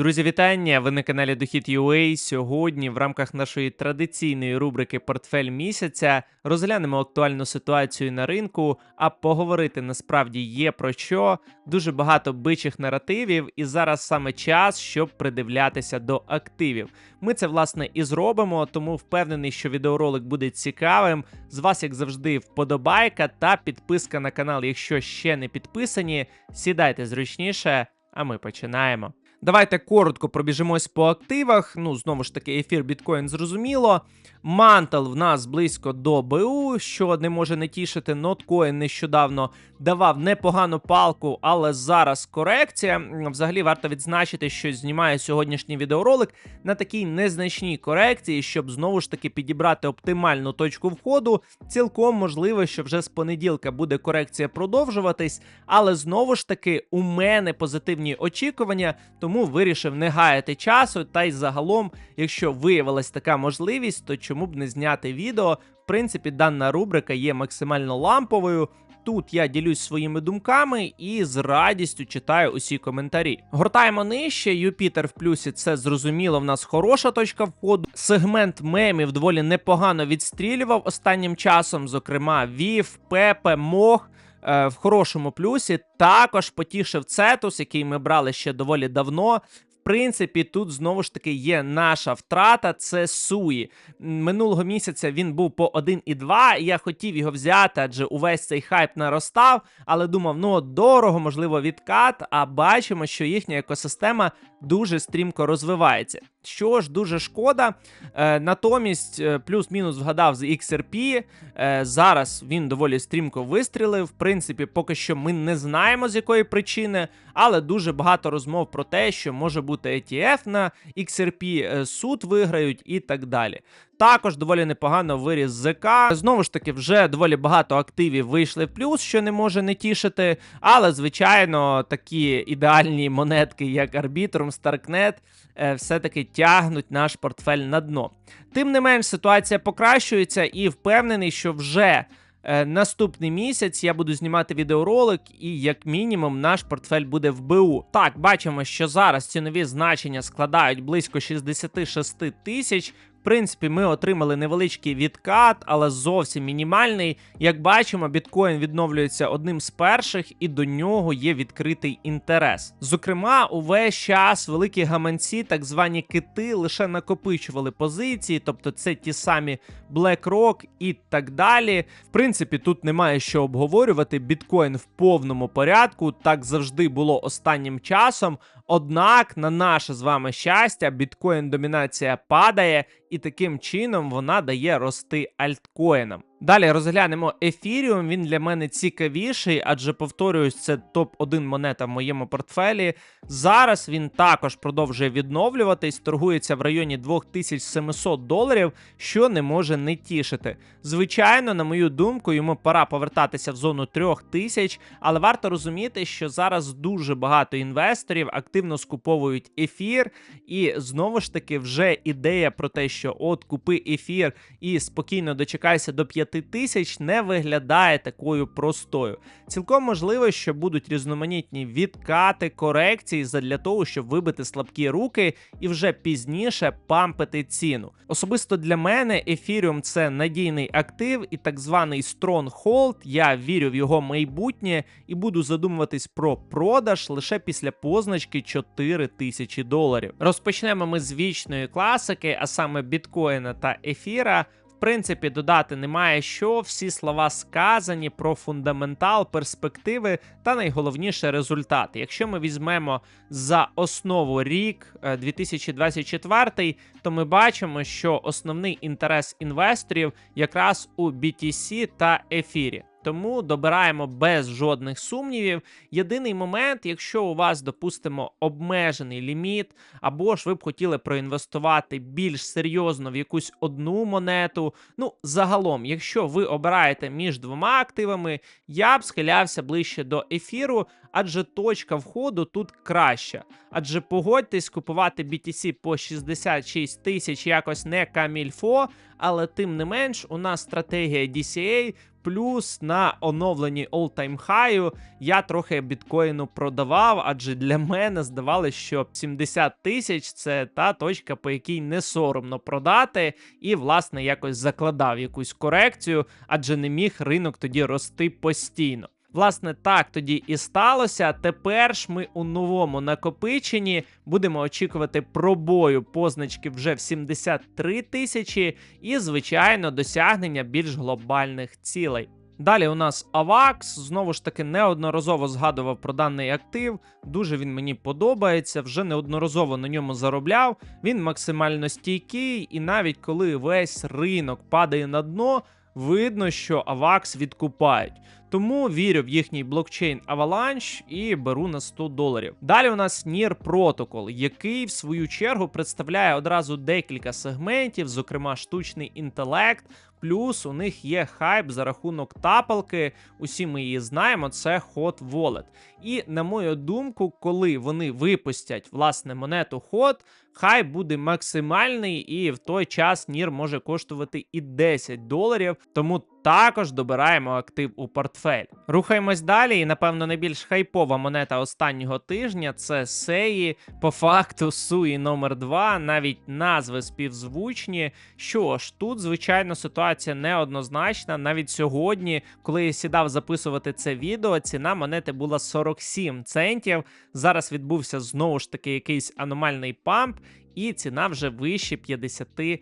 Друзі, вітання! Ви на каналі Дохід UA. Сьогодні в рамках нашої традиційної рубрики Портфель місяця розглянемо актуальну ситуацію на ринку, а поговорити насправді є про що. Дуже багато бичих наративів, і зараз саме час, щоб придивлятися до активів. Ми це власне і зробимо, тому впевнений, що відеоролик буде цікавим. З вас, як завжди, вподобайка та підписка на канал, якщо ще не підписані. Сідайте зручніше, а ми починаємо. Давайте коротко пробіжимось по активах. Ну, знову ж таки, ефір біткоін зрозуміло. Мантел в нас близько до БУ, що не може не тішити. Ноткоін нещодавно давав непогану палку, але зараз корекція. Взагалі варто відзначити, що знімаю сьогоднішній відеоролик на такій незначній корекції, щоб знову ж таки підібрати оптимальну точку входу. Цілком можливо, що вже з понеділка буде корекція продовжуватись, але знову ж таки у мене позитивні очікування, тому вирішив не гаяти часу. Та й загалом, якщо виявилась така можливість, то чому б не зняти відео? В принципі, дана рубрика є максимально ламповою. Тут я ділюсь своїми думками і з радістю читаю усі коментарі. Гортаємо нижче. Юпітер в плюсі це зрозуміло. В нас хороша точка входу. Сегмент мемів доволі непогано відстрілював останнім часом. Зокрема, Вів, Пепе, Мох. е, В хорошому плюсі також потішив Цетус, який ми брали ще доволі давно. Принципі, тут знову ж таки є наша втрата. Це Суї. Минулого місяця він був по 1,2. і Я хотів його взяти, адже увесь цей хайп наростав. Але думав, ну дорого, можливо, відкат. А бачимо, що їхня екосистема дуже стрімко розвивається. Що ж, дуже шкода. Е, натомість, е, плюс-мінус вгадав з XRP. Е, зараз він доволі стрімко вистрілив. В принципі, поки що ми не знаємо з якої причини, але дуже багато розмов про те, що може бути ETF на XRP, е, суд виграють і так далі. Також доволі непогано виріс ЗК. Знову ж таки, вже доволі багато активів вийшли в плюс, що не може не тішити. Але, звичайно, такі ідеальні монетки, як Arbitrum, Starknet, е, все-таки тягнуть наш портфель на дно. Тим не менш, ситуація покращується і впевнений, що вже. е, Наступний місяць я буду знімати відеоролик, і як мінімум наш портфель буде в БУ. Так, бачимо, що зараз цінові значення складають близько 66 тисяч. Принципі, ми отримали невеличкий відкат, але зовсім мінімальний. Як бачимо, біткоін відновлюється одним з перших, і до нього є відкритий інтерес. Зокрема, увесь час великі гаманці, так звані кити, лише накопичували позиції, тобто це ті самі BlackRock і так далі. В принципі, тут немає що обговорювати. Біткоін в повному порядку, так завжди було останнім часом. Однак, на наше з вами щастя, біткоін домінація падає, і таким чином вона дає рости альткоїнам. Далі розглянемо ефіріум. Він для мене цікавіший, адже повторююсь, це топ-1 монета в моєму портфелі. Зараз він також продовжує відновлюватись, торгується в районі 2700 доларів, що не може не тішити. Звичайно, на мою думку, йому пора повертатися в зону 3000, але варто розуміти, що зараз дуже багато інвесторів активно скуповують ефір, і знову ж таки вже ідея про те, що от купи ефір і спокійно дочекайся до 5000, не виглядає такою простою. Цілком можливо, що будуть різноманітні відкати, корекції задля того, щоб вибити слабкі руки і вже пізніше пампити ціну. Особисто для мене ефіріум це надійний актив і так званий stronghold. Я вірю в його майбутнє і буду задумуватись про продаж лише після позначки 4 тисячі доларів. Розпочнемо ми з вічної класики, а саме біткоїна та ефіра. Принципі, додати немає що. Всі слова сказані про фундаментал, перспективи та найголовніше результати. Якщо ми візьмемо за основу рік е, 2024, то ми бачимо, що основний інтерес інвесторів якраз у BTC та ефірі. Тому добираємо без жодних сумнівів. Єдиний момент, якщо у вас, допустимо, обмежений ліміт, або ж ви б хотіли проінвестувати більш серйозно в якусь одну монету. Ну, загалом, якщо ви обираєте між двома активами, я б схилявся ближче до ефіру, адже точка входу тут краща. Адже погодьтесь, купувати BTC по 66 тисяч якось не камільфо, але тим не менш, у нас стратегія DCA. Плюс на оновленні all-time high я трохи біткоїну продавав, адже для мене здавалося, що 70 тисяч це та точка, по якій не соромно продати, і, власне, якось закладав якусь корекцію, адже не міг ринок тоді рости постійно. Власне, так тоді і сталося. Тепер ж ми у новому накопиченні будемо очікувати пробою позначки вже в 73 тисячі і, звичайно, досягнення більш глобальних цілей. Далі у нас AVAX, знову ж таки, неодноразово згадував про даний актив. Дуже він мені подобається, вже неодноразово на ньому заробляв. Він максимально стійкий, і навіть коли весь ринок падає на дно, видно, що AVAX відкупають. Тому вірю в їхній блокчейн Avalanche і беру на 100 доларів. Далі у нас NIR Protocol, який в свою чергу представляє одразу декілька сегментів, зокрема штучний інтелект. Плюс у них є хайп за рахунок тапалки. Усі ми її знаємо. Це Hot Wallet. І на мою думку, коли вони випустять власне монету Hot, хай буде максимальний, і в той час NIR може коштувати і 10 доларів. Тому також добираємо актив у портфель. Рухаємось далі, і напевно найбільш хайпова монета останнього тижня це Сеї. По факту Суї номер 2 навіть назви співзвучні. Що ж, тут, звичайно, ситуація неоднозначна. Навіть сьогодні, коли я сідав записувати це відео, ціна монети була 47 центів. Зараз відбувся знову ж таки якийсь аномальний памп. І ціна вже вище 50 центів.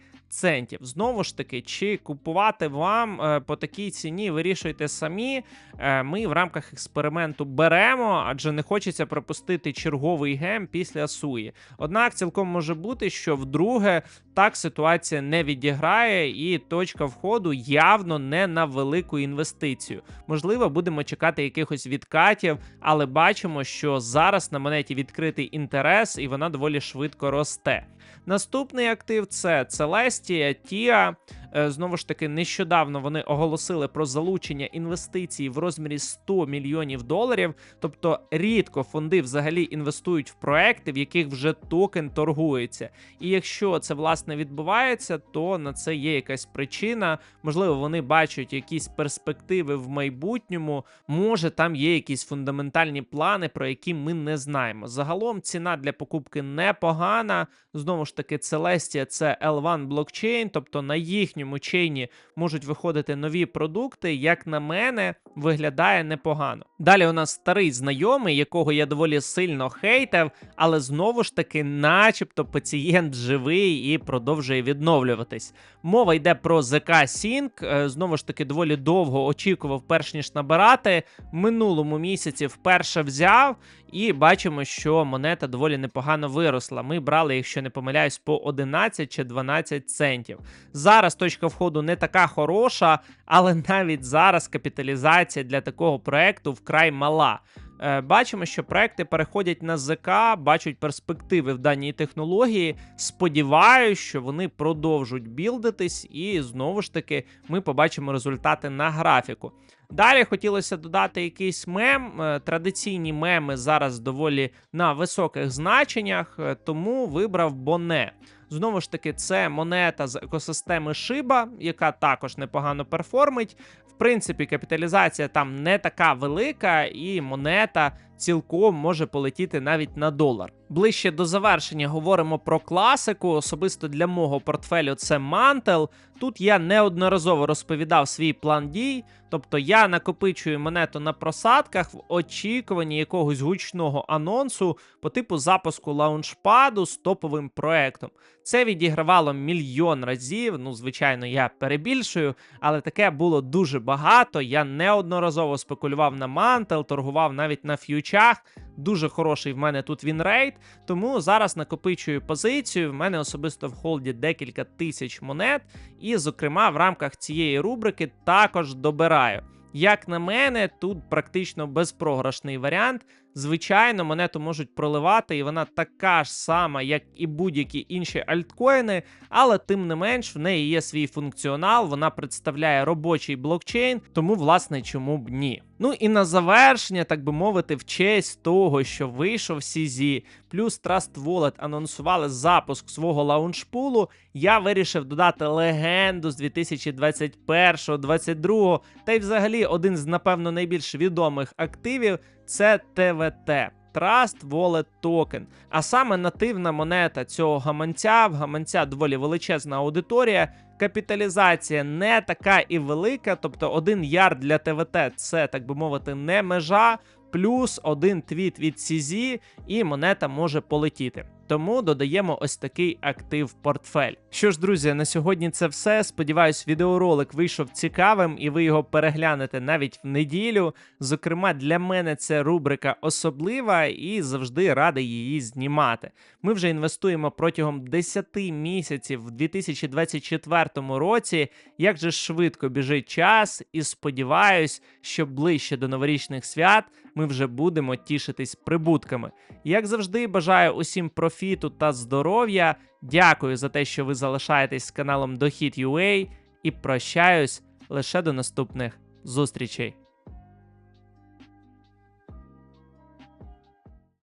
Знову ж таки, чи купувати вам е, по такій ціні, вирішуйте самі. Е, ми в рамках експерименту беремо, адже не хочеться пропустити черговий гем після суї. Однак цілком може бути, що вдруге так ситуація не відіграє, і точка входу явно не на велику інвестицію. Можливо, будемо чекати якихось відкатів, але бачимо, що зараз на монеті відкритий інтерес, і вона доволі швидко росте. Наступний актив це Celestia, Tia. Е, знову ж таки, нещодавно вони оголосили про залучення інвестицій в розмірі 100 мільйонів доларів. Тобто рідко фонди взагалі інвестують в проекти, в яких вже токен торгується. І якщо це власне відбувається, то на це є якась причина. Можливо, вони бачать якісь перспективи в майбутньому. Може, там є якісь фундаментальні плани, про які ми не знаємо. Загалом ціна для покупки непогана. Знову ж таки, Celestia – це L1 блокчейн, тобто на їхню їхньому чейні можуть виходити нові продукти, як на мене, виглядає непогано. Далі у нас старий знайомий, якого я доволі сильно хейтив, але знову ж таки, начебто, пацієнт живий і продовжує відновлюватись. Мова йде про ZK Sync, е, знову ж таки, доволі довго очікував, перш ніж набирати. Минулому місяці вперше взяв. І бачимо, що монета доволі непогано виросла. Ми брали, якщо не помиляюсь, по 11 чи 12 центів. Зараз точка входу не така хороша, але навіть зараз капіталізація для такого проекту вкрай мала. Е, бачимо, що проекти переходять на ЗК, бачать перспективи в даній технології. Сподіваюсь, що вони продовжують білдитись, і знову ж таки ми побачимо результати на графіку. Далі хотілося додати якийсь мем. Е, традиційні меми зараз доволі на високих значеннях, е, тому вибрав Боне. Знову ж таки, це монета з екосистеми Шиба, яка також непогано перформить. В принципі, капіталізація там не така велика, і монета цілком може полетіти навіть на долар. Ближче до завершення говоримо про класику. Особисто для мого портфелю це мантел. Тут я неодноразово розповідав свій план дій, тобто я накопичую монету на просадках в очікуванні якогось гучного анонсу по типу запуску лаунчпаду з топовим проектом. Це відігравало мільйон разів. Ну, звичайно, я перебільшую, але таке було дуже багато. Я неодноразово спекулював на мантел, торгував навіть на ф'ючах. Дуже хороший в мене тут вінрейт, тому зараз накопичую позицію. В мене особисто в холді декілька тисяч монет, і, зокрема, в рамках цієї рубрики також добираю. Як на мене, тут практично безпрограшний варіант Звичайно, монету можуть проливати, і вона така ж сама, як і будь-які інші альткоїни, але тим не менш в неї є свій функціонал, вона представляє робочий блокчейн, тому, власне, чому б ні. Ну і на завершення, так би мовити, в честь того, що вийшов CZ, плюс Trust Wallet анонсували запуск свого лаунчпулу, я вирішив додати легенду з 2021-2022, та й взагалі один з, напевно, найбільш відомих активів це ТВТ. Trust Wallet Token. А саме нативна монета цього гаманця. В гаманця доволі величезна аудиторія. Капіталізація не така і велика, тобто один ярд для ТВТ це, так би мовити, не межа. Плюс один твіт від CZ, і монета може полетіти. Тому додаємо ось такий актив портфель. Що ж, друзі, на сьогодні це все. Сподіваюсь, відеоролик вийшов цікавим і ви його переглянете навіть в неділю. Зокрема, для мене це рубрика особлива і завжди радий її знімати. Ми вже інвестуємо протягом 10 місяців в 2024 році. Як же швидко біжить час, і сподіваюсь, що ближче до новорічних свят ми вже будемо тішитись прибутками. Як завжди, бажаю усім профіту та здоров'я. Дякую за те, що ви залишаєтесь з каналом Дохід.ua і прощаюсь лише до наступних зустрічей.